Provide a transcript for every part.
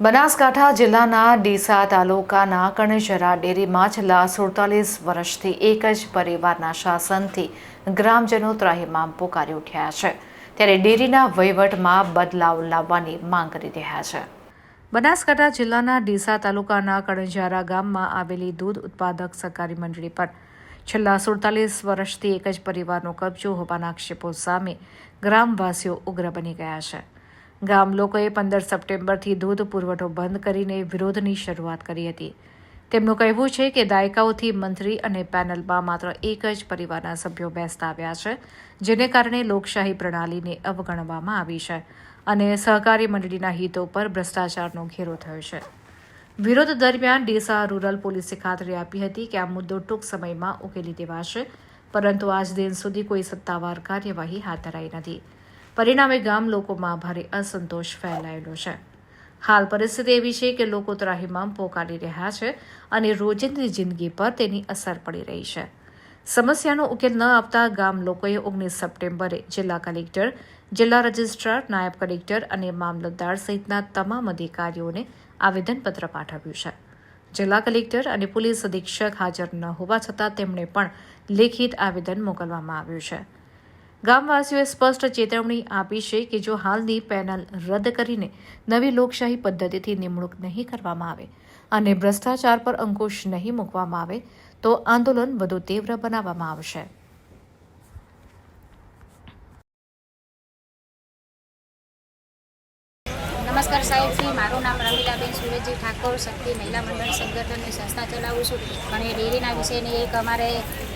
બનાસકાંઠા જિલ્લાના ડીસા તાલુકાના કણજરા ડેરીમાં છેલ્લા સુડતાલીસ વર્ષથી એક જ પરિવારના શાસનથી ગ્રામજનો ત્રાહીમામ પોકારી ઉઠ્યા છે. ત્યારે ડેરીના વહીવટમાં બદલાવ લાવવાની માંગ કરી રહ્યા છે. બનાસકાંઠા જિલ્લાના ડીસા તાલુકાના કણજારા ગામમાં આવેલી દૂધ ઉત્પાદક સહકારી મંડળી પર છેલ્લા સુડતાલીસ વર્ષથી એક જ પરિવારનો કબજો હોવાના આક્ષેપો સામે ગ્રામવાસીઓ ઉગ્ર બની ગયા છે. ગામ લોકોએ પંદર સપ્ટેમ્બરથી દૂધ પુરવઠો બંધ કરીને વિરોધની શરૂઆત કરી હતી. તેમનું કહેવું છે કે દાયકાઓથી મંત્રી અને પેનલમાં માત્ર એક જ પરિવારના સભ્યો બેસતા આવ્યા છે, જેને કારણે લોકશાહી પ્રણાલીને અવગણવામાં આવી છે અને સહકારી મંડળીના હિતો પર ભ્રષ્ટાચારનો ઘેરો થયો છે. વિરોધ દરમિયાન ડીસા રૂરલ પોલીસે ખાતરી આપી હતી કે આ મુદ્દો ટૂંક સમયમાં ઉકેલી દેવાશે, પરંતુ આજ દિન સુધી કોઈ સત્તાવાર કાર્યવાહી હાથ ધરાઈ નથી. પરિણામે ગામ લોકોમાં ભારે અસંતોષ ફેલાયેલો છે. હાલ પરિસ્થિતિ એવી છે કે લોકો ત્રાહિમામ પોકારી રહ્યા છે અને રોજિંદી જિંદગી પર તેની અસર પડી રહી છે. સમસ્યાનો ઉકેલ ન આપતા ગામ લોકોએ ઓગણીસ સપ્ટેમ્બરે જિલ્લા કલેક્ટર, જિલ્લા રજિસ્ટ્રાર, નાયબ કલેક્ટર અને મામલતદાર સહિતના તમામ અધિકારીઓને આવેદનપત્ર પાઠવ્યું છે. જિલ્લા કલેક્ટર અને પોલીસ અધિક્ષક હાજર ન હોવા છતાં તેમણે પણ લેખિત આવેદન મોકલવામાં આવ્યું છે. ગામવાસીઓએ સ્પષ્ટ ચેતવણી આપી છે કે જો હાલની પેનલ રદ કરીને નવી લોકશાહી પદ્ધતિથી નિમણૂક નહીં કરવામાં આવે અને ભ્રષ્ટાચાર પર અંકુશ નહીં મૂકવામાં આવે, તો આંદોલન વધુ તીવ્ર બનાવવામાં આવશે. નમસ્કાર સાહેબ શ્રી મારું નામ રમીલાબેન સુરેશજી ઠાકોર, શક્તિ મહિલા મંડળ સંગઠનની સંસ્થા ચલાવું છું. અને ડેરીના વિશેની એક અમારે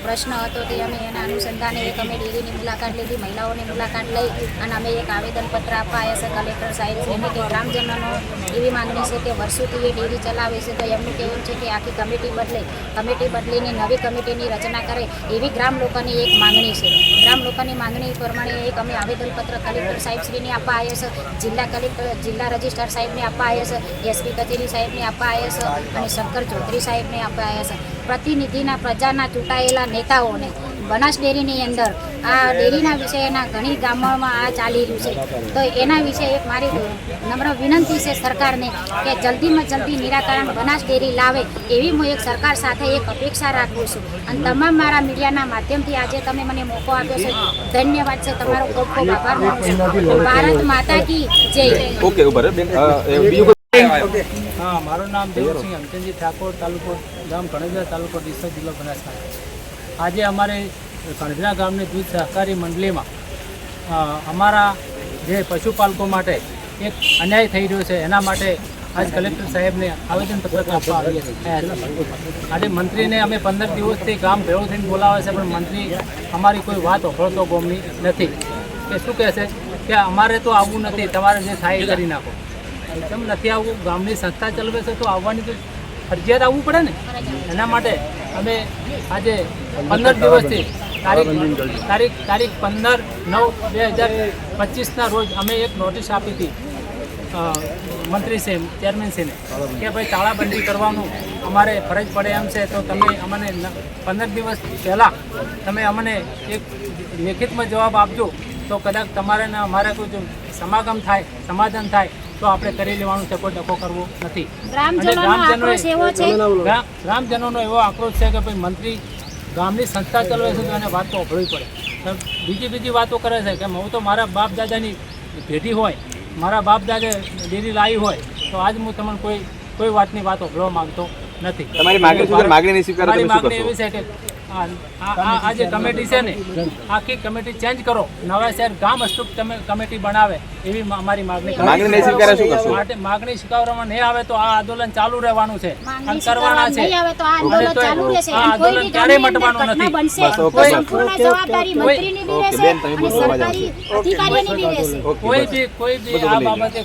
પ્રશ્ન હતો તે અમે એના અનુસંધાને એક અમે ડેરીની મુલાકાત લીધી, મહિલાઓની મુલાકાત લઈ અને અમે એક આવેદનપત્ર આપવા આવ્યા છે કલેક્ટર સાહેબ શ્રીને કે ગ્રામજનોનો એવી માંગણી છે કે વર્ષોથી એ ડેરી ચલાવે છે તો એમનું કહેવું છે કે આખી કમિટી બદલે. કમિટી બદલીને નવી કમિટીની રચના કરે એવી ગ્રામ લોકોની એક માંગણી છે. ગ્રામ લોકોની માંગણી પ્રમાણે એક અમે આવેદનપત્ર કલેક્ટર સાહેબશ્રીને આપવા આવ્યા છે. જિલ્લા કલેક્ટર, જિલ્લા રજિસ્ટ્રાર સાહેબને આપવા છે, એસપી કચેરી સાહેબને આપવા છે અને શંકર ચૌધરી સાહેબને આપવા છે. પ્રતિનિધિના પ્રજાના ચૂંટાયેલા નેતાઓને બનાસ ડેરીની અંદર આ ડેરીના વિષયના ઘણી ગામોમાં આ ચાલી રહ્યું છે. તો એના વિશે એક મારી નમ્ર વિનંતી છે સરકારને કે જલ્દીમાં જલ્દી નિરાકરણ બનાસ ડેરી લાવે એવી હું એક સરકાર સાથે એક અપેક્ષા રાખું છું. અને તમામ મારા મીડિયાના માધ્યમથી આજે તમે મને મોકો આપ્યો છે. ધન્યવાદ છે. તમારો ખૂબ ખૂબ આભાર માનું છું. ભારત માતા કી જય. ઓકે ઊભા બીજું હા મારું નામ દેવસિંહ હમચંદજી ઠાકોર તાલુકો ગામ કણેજા તાલુકો ડીસા જિલ્લો બનાસકાંઠા. આજે અમારે કણજરા ગામની દૂધ સહકારી મંડળીમાં અમારા જે પશુપાલકો માટે એક અન્યાય થઈ રહ્યો છે એના માટે આજ કલેક્ટર સાહેબને આવેદનપત્ર આપવા આવીએ આજે મંત્રીને અમે પંદર દિવસથી ગામ ભેળો થઈને બોલાવે છે પણ મંત્રી અમારી કોઈ વાત ઓફળતો ગોમની નથી. કે શું કહે છે? કે અમારે તો આવવું નથી તમારે જે થાય કરી નાખો. એકદમ નથી આવવું ગામની સંસ્થા ચલાવે છે તો આવવાની તો ફરજિયાત આવવું પડે ને? એના માટે અમે આજે પંદર દિવસથી તારીખ તારીખ તારીખ પંદર નવ બે હજાર પચીસના રોજ અમે એક નોટિસ આપી હતી અ, ચેરમેન ચેરમેનશ્રીને કે ભાઈ તાળાબંધી કરવાનું અમારે ફરજ પડે એમ છે તો તમે અમને પંદર દિવસ પહેલાં તમે અમને એક લેખિતમાં જવાબ આપજો તો કદાચ તમારે ને અમારે કોઈ સમાગમ થાય સમાધાન થાય તો આપણે કરી લેવાનું છે કોઈ ડખો કરવો નથી. ગ્રામજનોનો એવો આક્રોશ છે કે ભાઈ મંત્રી ગામની સંસ્થા ચલાવે છે તો એને વાત તો અભળવી પડે. બીજી બીજી વાતો કરે છે કે હું તો મારા બાપ દાદાની ભેટી હોય મારા બાપ દાદા ડેરી લાવી હોય તો આજ હું તમને કોઈ કોઈ વાતની વાત અભળવા માંગતો નથી. તમારી માગણી શું માગણી નહીં સ્વીકારે મારી માગણી એવી છે કે આ જે કમિટી છે ને આખી કમિટી ચેન્જ કરો. નવા શહેર ગામ અસ્તુપ તમે કમિટી બનાવે એવી અમારી માગણી છે. માગણી નહીં સ્વીકારે શું કરશો? માટે માગણી સ્વીકારવામાં નહીં આવે તો આ આંદોલન ચાલુ રહેવાનું છે. અને કરવાના છે. નહીં આ આંદોલન ક્યારેય મટવાનું નથી. કોઈ બી કોઈ બી આ બાબતે